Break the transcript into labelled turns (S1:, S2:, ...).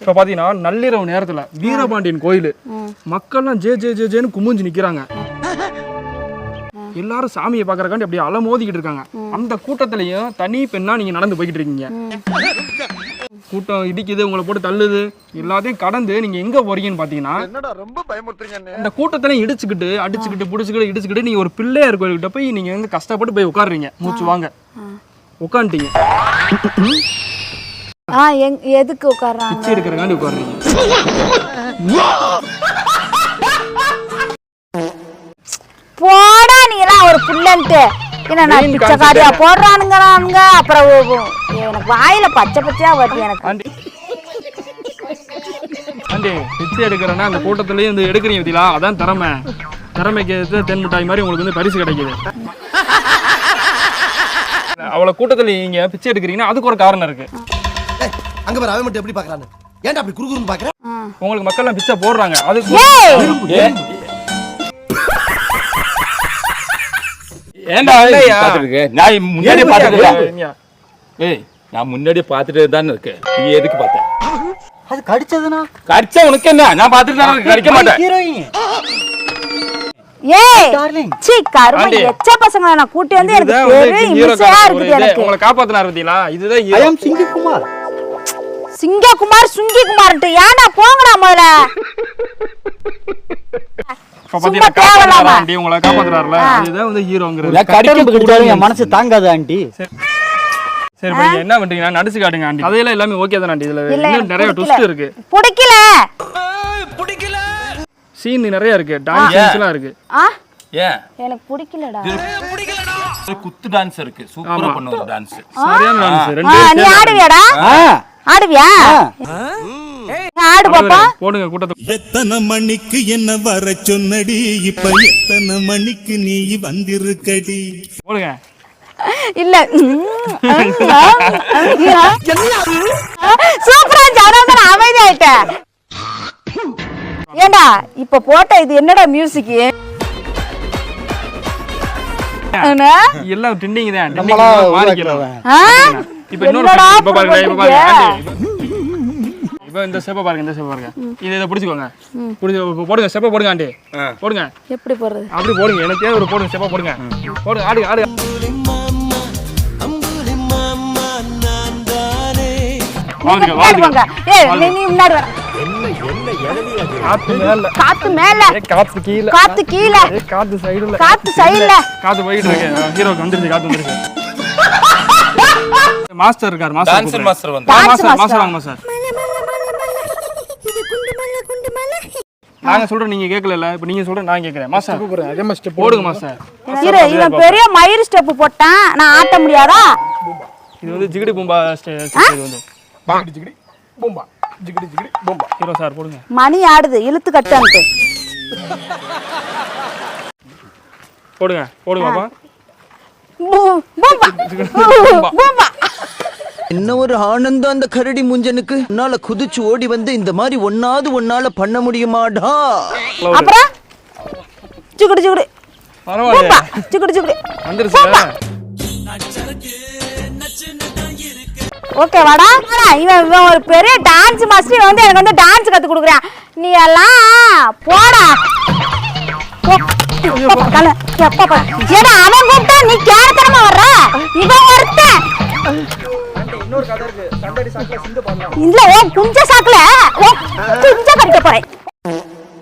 S1: இப்போ பார்த்தீங்கன்னா நள்ளிரவு நேரத்தில் வீரபாண்டியன் கோயில். மக்கள்லாம் ஜே ஜே ஜே ஜேன்னு குமிஞ்சு நிற்கிறாங்க எல்லாரும் சாமியை பார்க்கறக்காண்டி அப்படியே அலை மோதிக்கிட்டு இருக்காங்க. அந்த கூட்டத்திலையும் தனி பெண்ணா நீங்க நடந்து போய்கிட்டு இருக்கீங்க. கூட்டம் இடிக்குது உங்களை போட்டு தள்ளுது எல்லாத்தையும் கடந்து நீங்க எங்க போறீங்கன்னு பாத்தீங்கன்னா
S2: என்னடா ரொம்ப பயமுறுத்துறீங்க
S1: இந்த கூட்டத்திலையும் இடிச்சுக்கிட்டு அடிச்சுக்கிட்டு பிடிச்சிக்கிட்டு இடிச்சுக்கிட்டு நீங்க ஒரு பிள்ளையார் கோயில்கிட்ட போய் நீங்க வந்து கஷ்டப்பட்டு போய் உட்காருறீங்க. மூச்சு வாங்க. உட்காந்துட்டீங்க.
S3: ஆ எங் எதுக்கு உட்கார்றாங்க?
S1: பிச்சை எடுக்கிறக்காண்டி உட்காருறீங்க.
S3: போடா நீ எல்லாம் ஒரு புள்ளன்ட்டு என்ன நான் பிச்சைக்காரியா
S1: concept
S3: போடுறானுங்கிறானுங்க அப்புறம் எனக்கு வாயில பச்சை பச்சையா வருது எனக்கு.
S1: ஆண்டி. ஆண்டி பிச்சை எடுக்கிறேன்னா அந்த கூட்டத்திலேயே வந்து எடுக்கிறீங்க பத்திலா? அதான் திறமை. திறமைக்கு ஏத்த தென் மிட்டாய் மாதிரி உங்களுக்கு வந்து பரிசு கிடைக்குது. அவ்வளோ கூட்டத்தில் நீங்க பிச்சை எடுக்கிறீங்கன்னா அதுக்கு ஒரு காரணம் இருக்கு.
S4: அங்க பாரு அவன் மட்டும் எப்படி பாக்குறான்னு. ஏன்டா அப்படி குறுகுறுன்னு பாக்குற?
S1: உங்களுக்கு மக்கள்லாம் பிச்சை போடுறாங்க. அதுக்கு
S5: ஏன்டா நான் முன்னாடியே ஏய் நான் முன்னாடியே பாத்துட்டு தானே இருக்கேன். நீ எதுக்கு பார்த்த?
S6: அது கடிச்சதுனா
S5: கடிச்சா உனக்கு என்ன? நான் பாத்துட்டு தானே இருக்கேன், கடிக்க மாட்டேன்.
S6: ஹீரோயின்
S3: ஏய்!
S6: டார்லிங்
S3: சீ கரும
S1: ஆண்டி.
S3: எச்ச பசங்களை நான் கூட்டி வந்து எனக்கு
S1: இதுதான் வந்து
S3: பெரிய
S1: hero
S3: இம்சையா
S1: காட்டுற ஒரு
S3: இருக்குது
S1: இது.
S3: எனக்கு.
S1: உங்களை காப்பாத்தினார் பத்திலா இதுதான்
S6: ஐ. அம்
S3: சிங்ககுமார் சுங்கிகுமார்ன்ட்டு. ஏன்டா போங்கடா முதல்ல.
S6: மனசு தாங்காது ஆண்டி.
S1: சரி. இப்ப நீங்க என்ன பண்றீங்கன்னா நடிச்சு காட்டுங்க ஆண்டி. அதையெல்லாம் எல்லாமே ஓகே தானே ஆண்டி? இதுல இன்னும் நிறைய
S3: பிடிக்கல.
S1: ட்விஸ்ட் இருக்கு.
S3: பிடிக்கல.
S1: சீன் நிறைய இருக்கு. டான்ஸ் எல்லாம் இருக்கு.
S3: ஆ?
S5: ஏன்?
S3: எனக்கு பிடிக்கலடா.
S5: ஒரு குத்து டான்ஸ் இருக்கு. சூப்பரா பண்ணுவோம் டான்ஸ்
S1: சரியான டான்ஸ் ரெண்டு
S3: நீ ஆடுவியாடா?
S6: ஆ.
S3: ஆடுவியா? ஆடு பாப்பா.
S1: போடுங்க கூட்டத்தை.
S7: எத்தனை மணிக்கு என்ன வர சொன்னடி? இப்ப எத்தனை மணிக்கு நீ வந்திருக்கடி?
S1: போடுங்க.
S3: இல்ல. சூப்பரா ஜனங்க அமைதி ஆயிட்டேன் ஏண்டா இப்ப போட்ட இது என்னடா மியூசிக்
S1: எல்லாம் ட்ரெண்டிங் தான். இப்ப இன்னொரு இப்ப பாருங்க இப்ப பாருங்க. இப்ப இந்த ஸ்டெப்பை பாருங்க இந்த ஸ்டெப் பாருங்க இதை இதை பிடிச்சிக்கோங்க. பிடிச்சி போடுங்க ஸ்டெப்பை போடுங்க ஆண்டி. போடுங்க.
S3: எப்படி போடுறது?
S1: அப்படி போடுங்க எனக்கு தேவை ஒரு போடுங்க ஸ்டெப்பை போடுங்க. போடுங்க
S3: முன்னாடி வர.
S1: காத்து மேல.
S3: காத்து மேல.
S1: ஏய், காத்து கீழே.
S3: காத்து கீழே.
S1: காத்து சைடுல
S3: காத்து சைடுல
S1: காத்து போயிட்டு இருக்கு. ஹீரோக்கு வந்துருச்சு காத்து வந்துருச்சு. மாஸ்டர் இருக்கார் மாஸ்டர்.
S5: மாஸ்டர் வந்து.
S1: மாஸ்டர். மாஸ்டர் வாங்க மாஸ்டர். நாங்க சொல்றோம் நீங்க கேட்கல இப்ப நீங்க சொல்ற நான் கேக்குறேன். மாஸ்டர் கூப்பிடுறேன். அதே மாஸ்டர் போடுங்க மாஸ்டர்.
S3: இரு இவன் பெரிய மயிர் ஸ்டெப் போட்டான். நான் ஆட்ட முடியாதா?
S1: இது வந்து ஜிகிடி பூம்பா ஸ்டே இது வந்து. ஜிகிடி ஜிகிடி பூம்பா. ஜிகிடி ஜிகிடி பூம்பா. ஹீரோ சார் போடுங்க.
S3: மணி ஆடுது இழுத்து கட்டன்ட்டு
S1: போடுங்க போடுங்க பாப்பா.
S3: பூம்பா. பூம்பா.
S8: என்ன ஒரு ஆனந்தம் அந்த கரடி முஞ்சனுக்கு? உன்னால குதிச்சு ஓடி வந்து இந்த மாதிரி ஒன்னாவது ஒன்னால பண்ண முடியுமாடா?
S3: அப்புறம்? சிக்குடு சிக்குடு
S1: பரவாயில்ல
S3: சிக்குடு ஓகே வாடா. இவன் இவன் ஒரு பெரிய டான்ஸ் மாஸ்டர் வந்து எனக்கு வந்து டான்ஸ் கத்து கொடுக்குறான். நீ எல்லாம் போடா. ஏடா அவன் கூப்பிட்டா நீ கேரத்தனமா வர்ற? இவன் ஒருத்தன்.
S1: இன்னொரு கதை இருக்கு. கண்டடி சாக்குல சிந்து பாடலாம்
S3: இல்ல ஏன் குஞ்ச சாக்குல? குஞ்ச கடிக்க போறேன்.